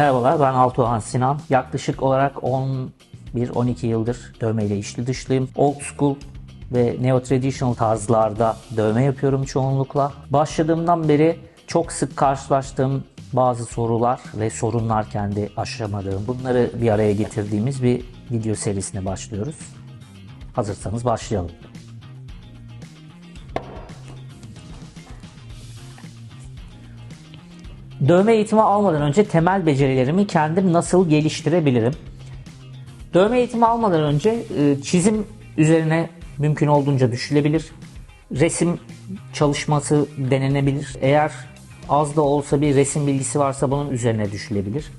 Merhabalar ben Altuğhan Sinan. Yaklaşık olarak 11-12 yıldır dövmeyle içli dışlıyım. Old school ve neo traditional tarzlarda dövme yapıyorum çoğunlukla. Başladığımdan beri çok sık karşılaştığım bazı sorular ve sorunlar kendi aşamadığım bunları bir araya getirdiğimiz bir video serisine başlıyoruz. Hazırsanız başlayalım. Dövme eğitimi almadan önce temel becerilerimi kendim nasıl geliştirebilirim? Dövme eğitimi almadan önce e, çizim üzerine mümkün olduğunca düşülebilir. Resim çalışması denenebilir. Eğer az da olsa bir resim bilgisi varsa bunun üzerine düşülebilir.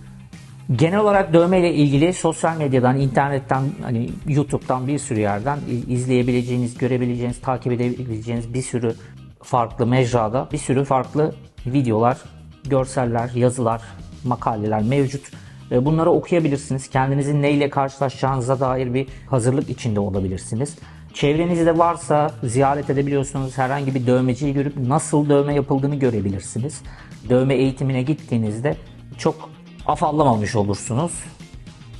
Genel olarak dövme ile ilgili sosyal medyadan, internetten, hani YouTube'dan bir sürü yerden izleyebileceğiniz, görebileceğiniz, takip edebileceğiniz bir sürü farklı mecrada bir sürü farklı videolar, görseller, yazılar, makaleler mevcut. Bunları okuyabilirsiniz. Kendinizin neyle karşılaşacağınıza dair bir hazırlık içinde olabilirsiniz. Çevrenizde varsa ziyaret edebiliyorsunuz. Herhangi bir dövmeciyi görüp nasıl dövme yapıldığını görebilirsiniz. Dövme eğitimine gittiğinizde çok afallamamış olursunuz.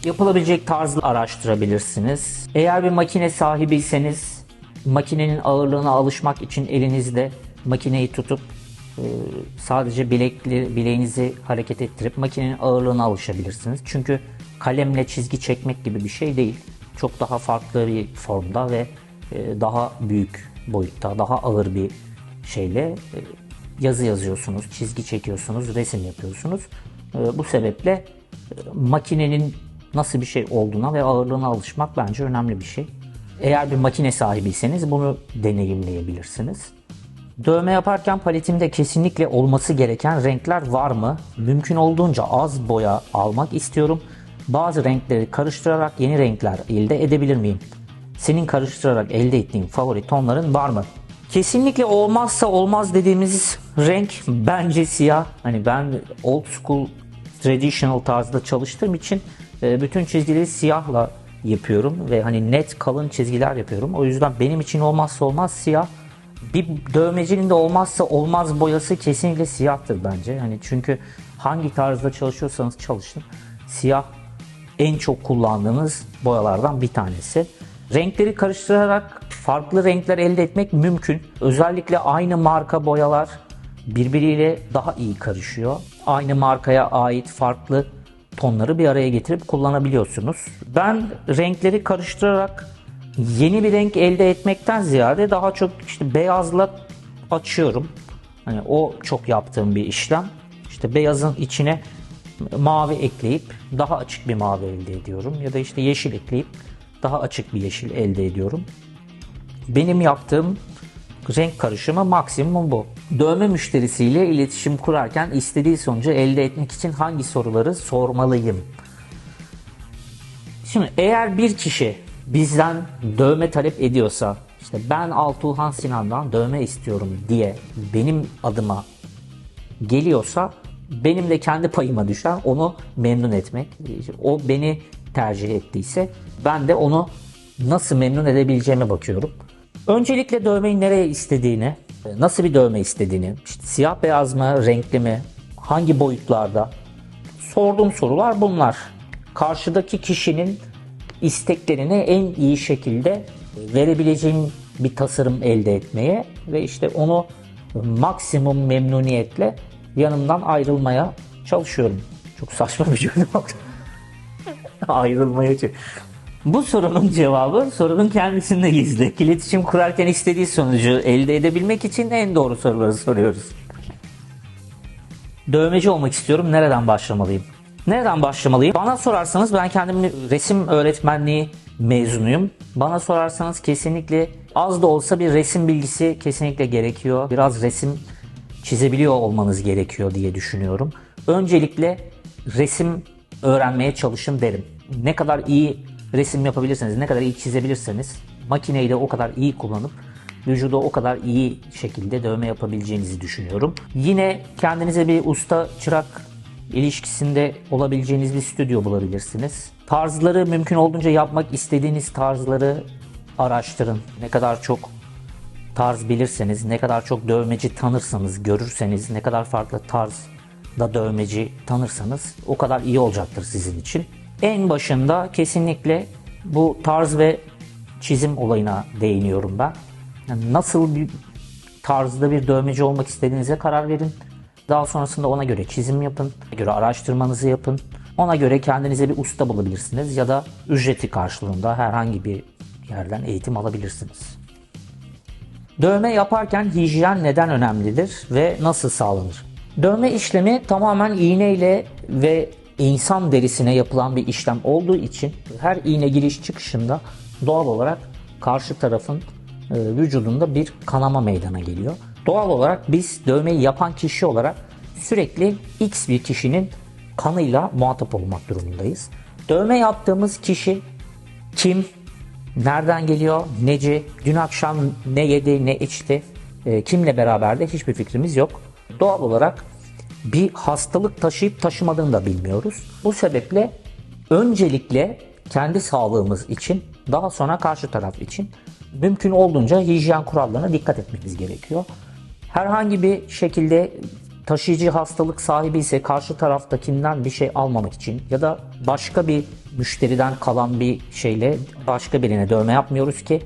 Yapılabilecek tarzı araştırabilirsiniz. Eğer bir makine sahibiyseniz makinenin ağırlığına alışmak için elinizde makineyi tutup sadece bilekli, bileğinizi hareket ettirip makinenin ağırlığına alışabilirsiniz. Çünkü kalemle çizgi çekmek gibi bir şey değil. Çok daha farklı bir formda ve e, daha büyük boyutta, daha ağır bir şeyle e, yazı yazıyorsunuz, çizgi çekiyorsunuz, resim yapıyorsunuz. Bu sebeple makinenin nasıl bir şey olduğuna ve ağırlığına alışmak bence önemli bir şey. Eğer bir makine sahibiyseniz bunu deneyimleyebilirsiniz. Dövme yaparken paletimde kesinlikle olması gereken renkler var mı? Mümkün olduğunca az boya almak istiyorum. Bazı renkleri karıştırarak yeni renkler elde edebilir miyim? Senin karıştırarak elde ettiğin favori tonların var mı? Kesinlikle olmazsa olmaz dediğimiz renk bence siyah. Hani ben old school traditional tarzda çalıştığım için e, bütün çizgileri siyahla yapıyorum ve hani net kalın çizgiler yapıyorum. O yüzden benim için olmazsa olmaz siyah bir dövmecinin de olmazsa olmaz boyası kesinlikle siyahtır bence. Hani çünkü hangi tarzda çalışıyorsanız çalışın siyah en çok kullandığınız boyalardan bir tanesi. Renkleri karıştırarak farklı renkler elde etmek mümkün. Özellikle aynı marka boyalar birbiriyle daha iyi karışıyor. Aynı markaya ait farklı tonları bir araya getirip kullanabiliyorsunuz. Ben renkleri karıştırarak yeni bir renk elde etmekten ziyade daha çok işte beyazla açıyorum. Hani o çok yaptığım bir işlem. İşte beyazın içine mavi ekleyip daha açık bir mavi elde ediyorum. Ya da işte yeşil ekleyip daha açık bir yeşil elde ediyorum. Benim yaptığım renk karışımı maksimum bu. Dövme müşterisiyle iletişim kurarken istediği sonucu elde etmek için hangi soruları sormalıyım? Şimdi eğer bir kişi bizden dövme talep ediyorsa işte ben Altuğhan Sinan'dan dövme istiyorum diye benim adıma geliyorsa benim de kendi payıma düşen onu memnun etmek. O beni tercih ettiyse ben de onu nasıl memnun edebileceğime bakıyorum. Öncelikle dövmeyi nereye istediğini, nasıl bir dövme istediğini, işte siyah beyaz mı, renkli mi, hangi boyutlarda sorduğum sorular bunlar. Karşıdaki kişinin isteklerini en iyi şekilde verebileceğim bir tasarım elde etmeye ve işte onu maksimum memnuniyetle yanımdan ayrılmaya çalışıyorum. Çok saçma bir cümle oldu. ayrılmaya bu sorunun cevabı sorunun kendisinde gizli. İletişim kurarken istediği sonucu elde edebilmek için en doğru soruları soruyoruz. Dövmeci olmak istiyorum. Nereden başlamalıyım? Nereden başlamalıyım? Bana sorarsanız ben kendim resim öğretmenliği mezunuyum. Bana sorarsanız kesinlikle az da olsa bir resim bilgisi kesinlikle gerekiyor. Biraz resim çizebiliyor olmanız gerekiyor diye düşünüyorum. Öncelikle resim öğrenmeye çalışın derim. Ne kadar iyi resim yapabilirseniz, ne kadar iyi çizebilirseniz makineyi de o kadar iyi kullanıp vücuda o kadar iyi şekilde dövme yapabileceğinizi düşünüyorum. Yine kendinize bir usta çırak ilişkisinde olabileceğiniz bir stüdyo bulabilirsiniz. Tarzları mümkün olduğunca yapmak istediğiniz tarzları araştırın. Ne kadar çok tarz bilirseniz, ne kadar çok dövmeci tanırsanız, görürseniz, ne kadar farklı tarz da dövmeci tanırsanız o kadar iyi olacaktır sizin için. En başında kesinlikle bu tarz ve çizim olayına değiniyorum ben. Yani nasıl bir tarzda bir dövmeci olmak istediğinize karar verin. Daha sonrasında ona göre çizim yapın, ona göre araştırmanızı yapın. Ona göre kendinize bir usta bulabilirsiniz ya da ücreti karşılığında herhangi bir yerden eğitim alabilirsiniz. Dövme yaparken hijyen neden önemlidir ve nasıl sağlanır? Dövme işlemi tamamen iğneyle ve insan derisine yapılan bir işlem olduğu için her iğne giriş çıkışında doğal olarak karşı tarafın e, vücudunda bir kanama meydana geliyor. Doğal olarak biz dövmeyi yapan kişi olarak sürekli X bir kişinin kanıyla muhatap olmak durumundayız. Dövme yaptığımız kişi kim, nereden geliyor, neci, dün akşam ne yedi, ne içti, e, kimle beraber hiçbir fikrimiz yok. Doğal olarak bir hastalık taşıyıp taşımadığını da bilmiyoruz. Bu sebeple öncelikle kendi sağlığımız için daha sonra karşı taraf için mümkün olduğunca hijyen kurallarına dikkat etmemiz gerekiyor. Herhangi bir şekilde taşıyıcı hastalık sahibi ise karşı taraftakinden bir şey almamak için ya da başka bir müşteriden kalan bir şeyle başka birine dövme yapmıyoruz ki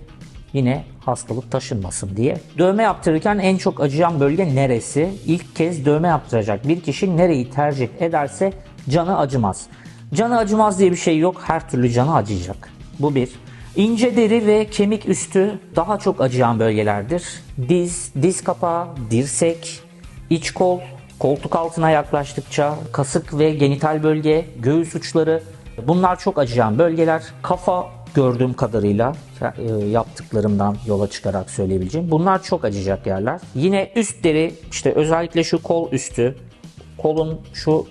yine hastalık taşınmasın diye. Dövme yaptırırken en çok acıyan bölge neresi? İlk kez dövme yaptıracak bir kişi nereyi tercih ederse canı acımaz. Canı acımaz diye bir şey yok. Her türlü canı acıyacak. Bu bir. İnce deri ve kemik üstü daha çok acıyan bölgelerdir. Diz, diz kapağı, dirsek, iç kol, koltuk altına yaklaştıkça kasık ve genital bölge, göğüs uçları bunlar çok acıyan bölgeler. Kafa gördüğüm kadarıyla e, yaptıklarımdan yola çıkarak söyleyebileceğim. Bunlar çok acıyacak yerler. Yine üst deri işte özellikle şu kol üstü, kolun şu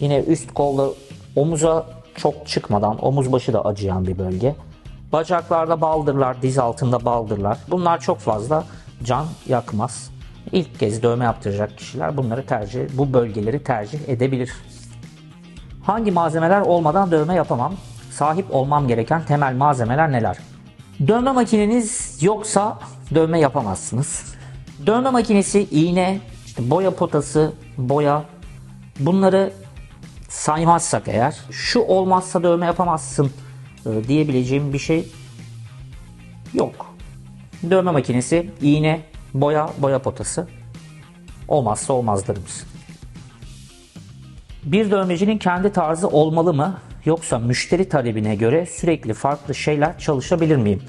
yine üst kolda omuza çok çıkmadan omuz başı da acıyan bir bölge. Bacaklarda baldırlar, diz altında baldırlar. Bunlar çok fazla can yakmaz. İlk kez dövme yaptıracak kişiler bunları tercih, bu bölgeleri tercih edebilir. Hangi malzemeler olmadan dövme yapamam? Sahip olmam gereken temel malzemeler neler? Dövme makineniz yoksa dövme yapamazsınız. Dövme makinesi, iğne, işte boya potası, boya bunları saymazsak eğer şu olmazsa dövme yapamazsın e, diyebileceğim bir şey yok. Dövme makinesi, iğne, boya, boya potası olmazsa olmazlarımız. Bir dövmecinin kendi tarzı olmalı mı? Yoksa müşteri talebine göre sürekli farklı şeyler çalışabilir miyim?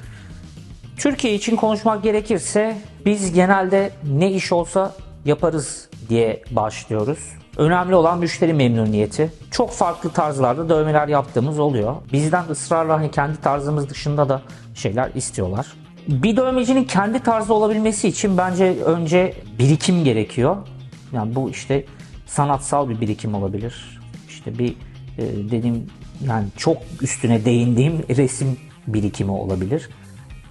Türkiye için konuşmak gerekirse biz genelde ne iş olsa yaparız diye başlıyoruz. Önemli olan müşteri memnuniyeti. Çok farklı tarzlarda dövmeler yaptığımız oluyor. Bizden ısrarla hani kendi tarzımız dışında da şeyler istiyorlar. Bir dövmecinin kendi tarzı olabilmesi için bence önce birikim gerekiyor. Yani bu işte sanatsal bir birikim olabilir. İşte bir e, dediğim yani çok üstüne değindiğim resim birikimi olabilir.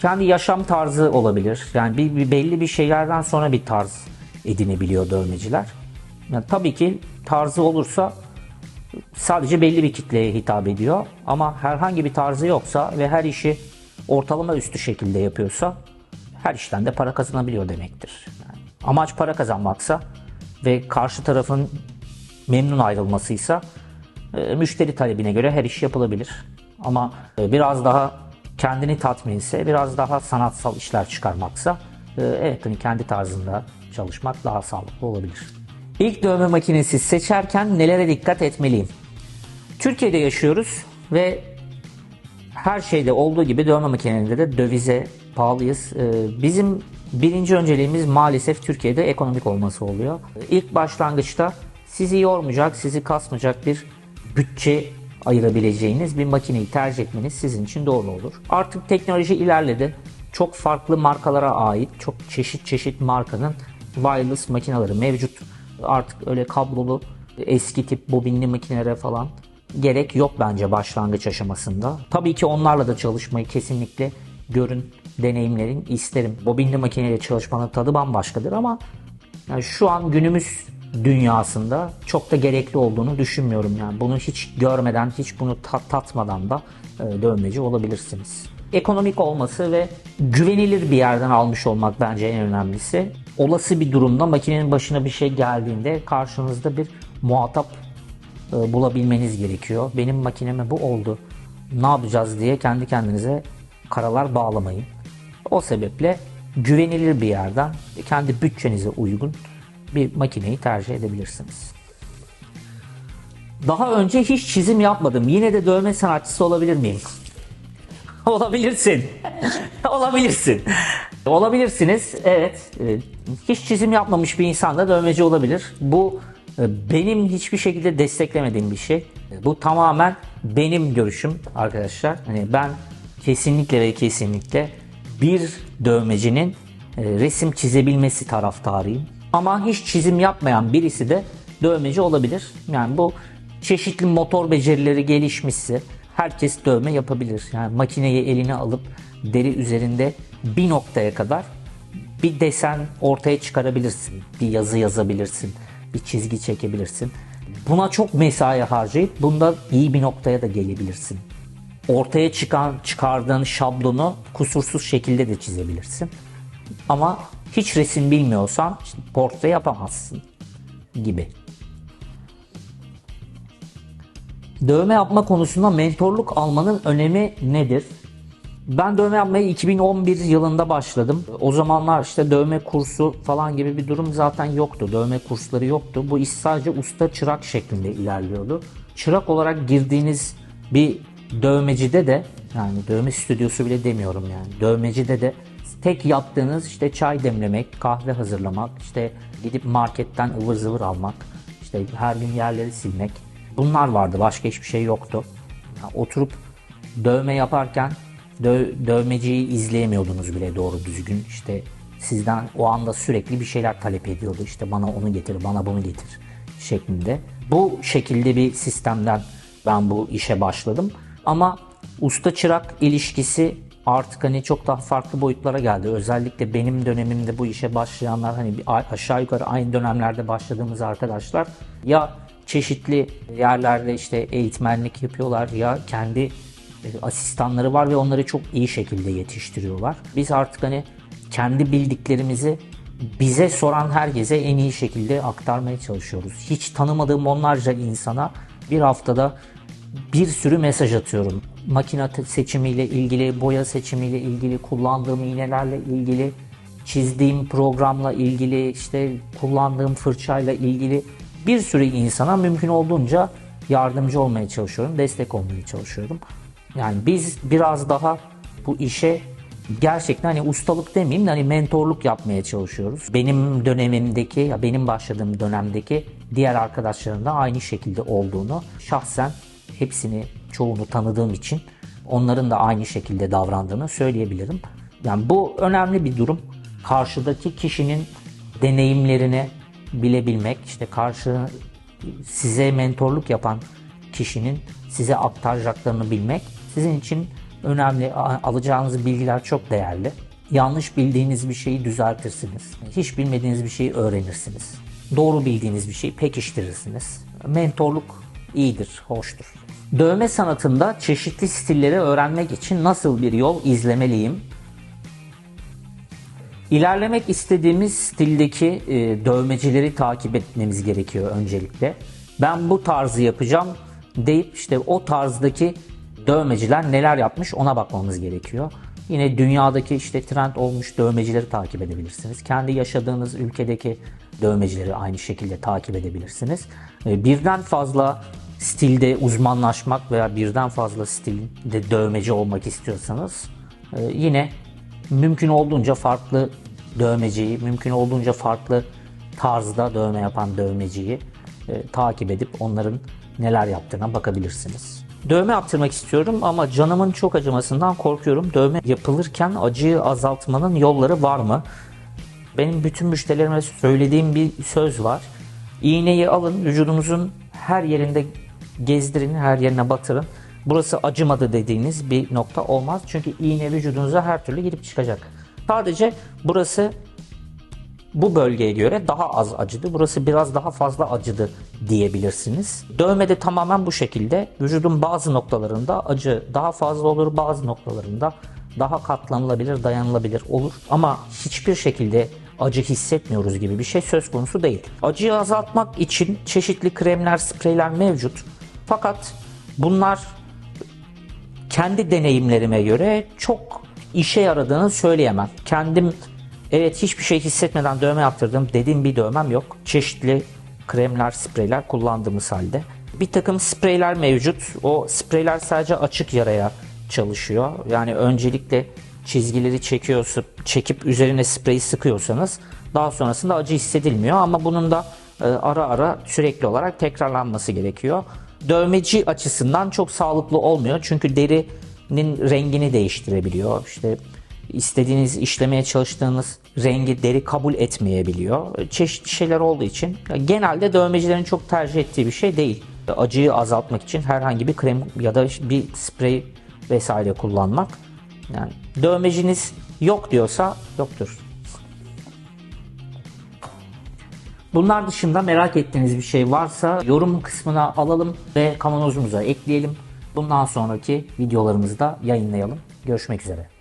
Kendi yaşam tarzı olabilir. Yani bir, bir belli bir şeylerden sonra bir tarz edinebiliyor dövmeciler. Yani tabii ki tarzı olursa sadece belli bir kitleye hitap ediyor. Ama herhangi bir tarzı yoksa ve her işi ortalama üstü şekilde yapıyorsa her işten de para kazanabiliyor demektir. Yani amaç para kazanmaksa ve karşı tarafın memnun ayrılmasıysa e, müşteri talebine göre her iş yapılabilir. Ama e, biraz daha kendini tatminse, biraz daha sanatsal işler çıkarmaksa evet hani kendi tarzında çalışmak daha sağlıklı olabilir. İlk dövme makinesi seçerken nelere dikkat etmeliyim? Türkiye'de yaşıyoruz ve her şeyde olduğu gibi dövme makinelerinde de dövize pahalıyız. Bizim birinci önceliğimiz maalesef Türkiye'de ekonomik olması oluyor. İlk başlangıçta sizi yormayacak, sizi kasmayacak bir bütçe ayırabileceğiniz bir makineyi tercih etmeniz sizin için doğru olur. Artık teknoloji ilerledi. Çok farklı markalara ait, çok çeşit çeşit markanın wireless makineleri mevcut. Artık öyle kablolu eski tip bobinli makinelere falan gerek yok bence başlangıç aşamasında. Tabii ki onlarla da çalışmayı kesinlikle görün, deneyimlerin isterim. Bobinli makineyle çalışmanın tadı bambaşkadır ama yani şu an günümüz dünyasında çok da gerekli olduğunu düşünmüyorum. Yani bunu hiç görmeden, hiç bunu tat, tatmadan da e, dövmeci olabilirsiniz. Ekonomik olması ve güvenilir bir yerden almış olmak bence en önemlisi. Olası bir durumda makinenin başına bir şey geldiğinde karşınızda bir muhatap e, bulabilmeniz gerekiyor. Benim makineme bu oldu. Ne yapacağız diye kendi kendinize karalar bağlamayın. O sebeple güvenilir bir yerden kendi bütçenize uygun bir makineyi tercih edebilirsiniz. Daha önce hiç çizim yapmadım. Yine de dövme sanatçısı olabilir miyim? Olabilirsin. Olabilirsin. Olabilirsiniz. Evet. Ee, Hiç çizim yapmamış bir insan da dövmeci olabilir. Bu e, benim hiçbir şekilde desteklemediğim bir şey. Bu tamamen benim görüşüm arkadaşlar. Hani ben kesinlikle ve kesinlikle bir dövmecinin e, resim çizebilmesi taraftarıyım. Ama hiç çizim yapmayan birisi de dövmeci olabilir. Yani bu çeşitli motor becerileri gelişmişse herkes dövme yapabilir. Yani makineyi eline alıp deri üzerinde bir noktaya kadar bir desen ortaya çıkarabilirsin. Bir yazı yazabilirsin. Bir çizgi çekebilirsin. Buna çok mesai harcayıp bunda iyi bir noktaya da gelebilirsin. Ortaya çıkan çıkardığın şablonu kusursuz şekilde de çizebilirsin. Ama hiç resim bilmiyorsan işte portre yapamazsın gibi. Dövme yapma konusunda mentorluk almanın önemi nedir? Ben dövme yapmaya 2011 yılında başladım. O zamanlar işte dövme kursu falan gibi bir durum zaten yoktu. Dövme kursları yoktu. Bu iş sadece usta çırak şeklinde ilerliyordu. Çırak olarak girdiğiniz bir dövmecide de yani dövme stüdyosu bile demiyorum yani. Dövmecide de tek yaptığınız işte çay demlemek, kahve hazırlamak, işte gidip marketten ıvır zıvır almak, işte her gün yerleri silmek. Bunlar vardı. Başka hiçbir şey yoktu. Yani oturup dövme yaparken dö- dövmeciyi izleyemiyordunuz bile doğru düzgün. İşte sizden o anda sürekli bir şeyler talep ediyordu. İşte bana onu getir, bana bunu getir şeklinde. Bu şekilde bir sistemden ben bu işe başladım. Ama usta çırak ilişkisi artık hani çok daha farklı boyutlara geldi. Özellikle benim dönemimde bu işe başlayanlar hani aşağı yukarı aynı dönemlerde başladığımız arkadaşlar ya çeşitli yerlerde işte eğitmenlik yapıyorlar ya kendi asistanları var ve onları çok iyi şekilde yetiştiriyorlar. Biz artık hani kendi bildiklerimizi bize soran herkese en iyi şekilde aktarmaya çalışıyoruz. Hiç tanımadığım onlarca insana bir haftada bir sürü mesaj atıyorum. Makine seçimiyle ilgili, boya seçimiyle ilgili, kullandığım iğnelerle ilgili, çizdiğim programla ilgili, işte kullandığım fırçayla ilgili bir sürü insana mümkün olduğunca yardımcı olmaya çalışıyorum, destek olmaya çalışıyorum. Yani biz biraz daha bu işe gerçekten hani ustalık demeyeyim de hani mentorluk yapmaya çalışıyoruz. Benim dönemimdeki ya benim başladığım dönemdeki diğer arkadaşların da aynı şekilde olduğunu şahsen hepsini çoğunu tanıdığım için onların da aynı şekilde davrandığını söyleyebilirim. Yani bu önemli bir durum. Karşıdaki kişinin deneyimlerini bilebilmek, işte karşı size mentorluk yapan kişinin size aktaracaklarını bilmek sizin için önemli. Alacağınız bilgiler çok değerli. Yanlış bildiğiniz bir şeyi düzeltirsiniz. Hiç bilmediğiniz bir şeyi öğrenirsiniz. Doğru bildiğiniz bir şeyi pekiştirirsiniz. Mentorluk iyidir, hoştur. Dövme sanatında çeşitli stilleri öğrenmek için nasıl bir yol izlemeliyim? İlerlemek istediğimiz stildeki e, dövmecileri takip etmemiz gerekiyor öncelikle. Ben bu tarzı yapacağım deyip işte o tarzdaki dövmeciler neler yapmış ona bakmamız gerekiyor. Yine dünyadaki işte trend olmuş dövmecileri takip edebilirsiniz. Kendi yaşadığınız ülkedeki dövmecileri aynı şekilde takip edebilirsiniz. E, Birden fazla stilde uzmanlaşmak veya birden fazla stilde dövmeci olmak istiyorsanız e, yine mümkün olduğunca farklı dövmeciyi, mümkün olduğunca farklı tarzda dövme yapan dövmeciyi e, takip edip onların neler yaptığına bakabilirsiniz. Dövme yaptırmak istiyorum ama canımın çok acımasından korkuyorum. Dövme yapılırken acıyı azaltmanın yolları var mı? Benim bütün müşterilerime söylediğim bir söz var. İğneyi alın, vücudunuzun her yerinde gezdirin, her yerine batırın. Burası acımadı dediğiniz bir nokta olmaz. Çünkü iğne vücudunuza her türlü girip çıkacak. Sadece burası bu bölgeye göre daha az acıdı. Burası biraz daha fazla acıdı diyebilirsiniz. Dövme de tamamen bu şekilde. Vücudun bazı noktalarında acı daha fazla olur, bazı noktalarında daha katlanılabilir, dayanılabilir olur. Ama hiçbir şekilde acı hissetmiyoruz gibi bir şey söz konusu değil. Acıyı azaltmak için çeşitli kremler, spreyler mevcut. Fakat bunlar kendi deneyimlerime göre çok işe yaradığını söyleyemem. Kendim evet hiçbir şey hissetmeden dövme yaptırdım dediğim bir dövmem yok. Çeşitli kremler, spreyler kullandığımız halde. Bir takım spreyler mevcut. O spreyler sadece açık yaraya çalışıyor. Yani öncelikle çizgileri çekiyorsa, çekip üzerine spreyi sıkıyorsanız daha sonrasında acı hissedilmiyor ama bunun da e, ara ara sürekli olarak tekrarlanması gerekiyor. Dövmeci açısından çok sağlıklı olmuyor çünkü derinin rengini değiştirebiliyor. İşte istediğiniz işlemeye çalıştığınız rengi deri kabul etmeyebiliyor. Çeşitli şeyler olduğu için genelde dövmecilerin çok tercih ettiği bir şey değil. Acıyı azaltmak için herhangi bir krem ya da bir sprey vesaire kullanmak. Yani dövmeciniz yok diyorsa yoktur. Bunlar dışında merak ettiğiniz bir şey varsa yorum kısmına alalım ve kavanozumuza ekleyelim. Bundan sonraki videolarımızda yayınlayalım. Görüşmek üzere.